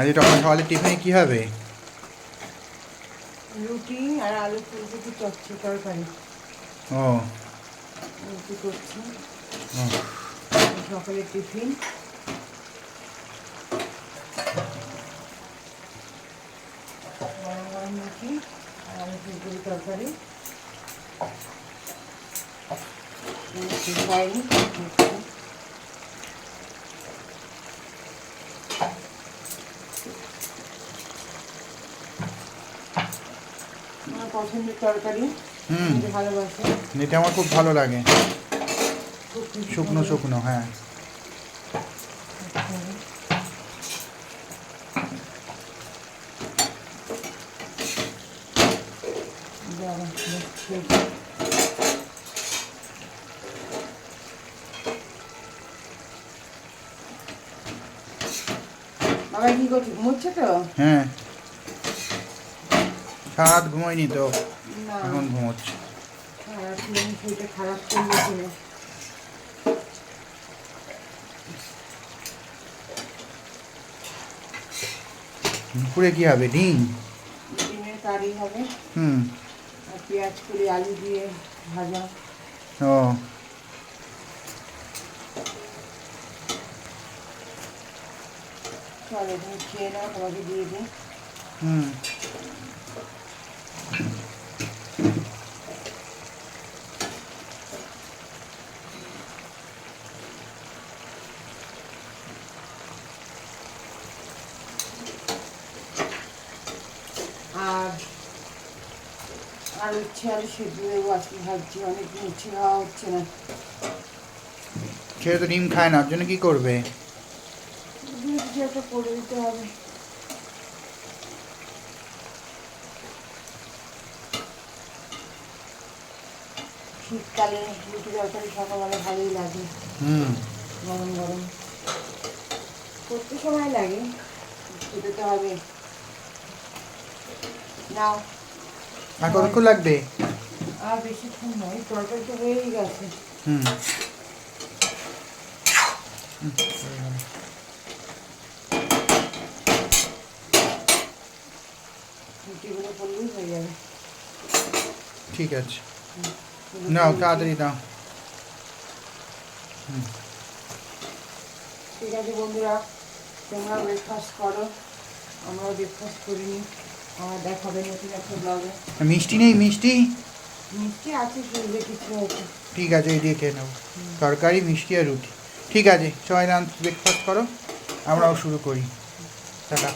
আজকে তখন সকালে টিফিনে কী হবে? রুটি আর আলু ফুলকপি চচ্চড়ি তরকারি ও। রুটি করছি। ও, সকালের টিফিন। গরম গরম রুটি আর আলু ফুলকপি তরকারি। খাইনি রুটি। আমার পছন্দের তরকারি। হুম। ভালোবাসে। এটা আমার খুব ভালো লাগে। শুকনো শুকনো হ্যাঁ। বাবা কি করছে ঘুমোচ্ছে তো? হ্যাঁ। সারাত ঘুমোয়নি তো এখন ঘুমোচ্ছে। খারাপ শরীরটা খারাপ করলে ছিল দুপুরে কী হবে ডিম? ডিমের কারি হবে। হুম। আর পেঁয়াজ করি আলু দিয়ে ভাজা। ও। চলো তুমি খেয়ে নাও তোমাকে দিয়ে দিই। হুম। আর আর ইচ্ছে আলু সেদ্ধ দেবো আজকে ভাবছি অনেকদিন ইচ্ছে খাওয়া হচ্ছে না। ছেলে তো ডিম খায় না ওর জন্য কী করবে? একটা করে দিতে হবে। শীতকালে রুটি তরকারি সকালবেলা ভালোই লাগে। হুম। গরম গরম। করতে সময় লাগে খেতে তো হবে। নাও। আর কতক্ষণ লাগবে? আর বেশিক্ষণ নয় তরকারি তো হয়েই গেছে। হুম। রুটিগুলো করলেই হয়ে যাবে। ঠিক আছে। নাও তাড়াতাড়ি দাও ঠিক আছে বন্ধুরা তোমরা ব্রেকফাস্ট করো আমরাও ব্রেকফাস্ট করিনি আমার দেখাবে নতুন একটা ব্লগে মিষ্টি নেই মিষ্টি? মিষ্টি আছে ফ্রিজে কিছু আছে ঠিক আছে এই দিয়ে খেয়ে নেব তরকারি মিষ্টি আর রুটি। ঠিক আছে সবাই রান ব্রেকফাস্ট করো আমরাও শুরু করি। টাটা।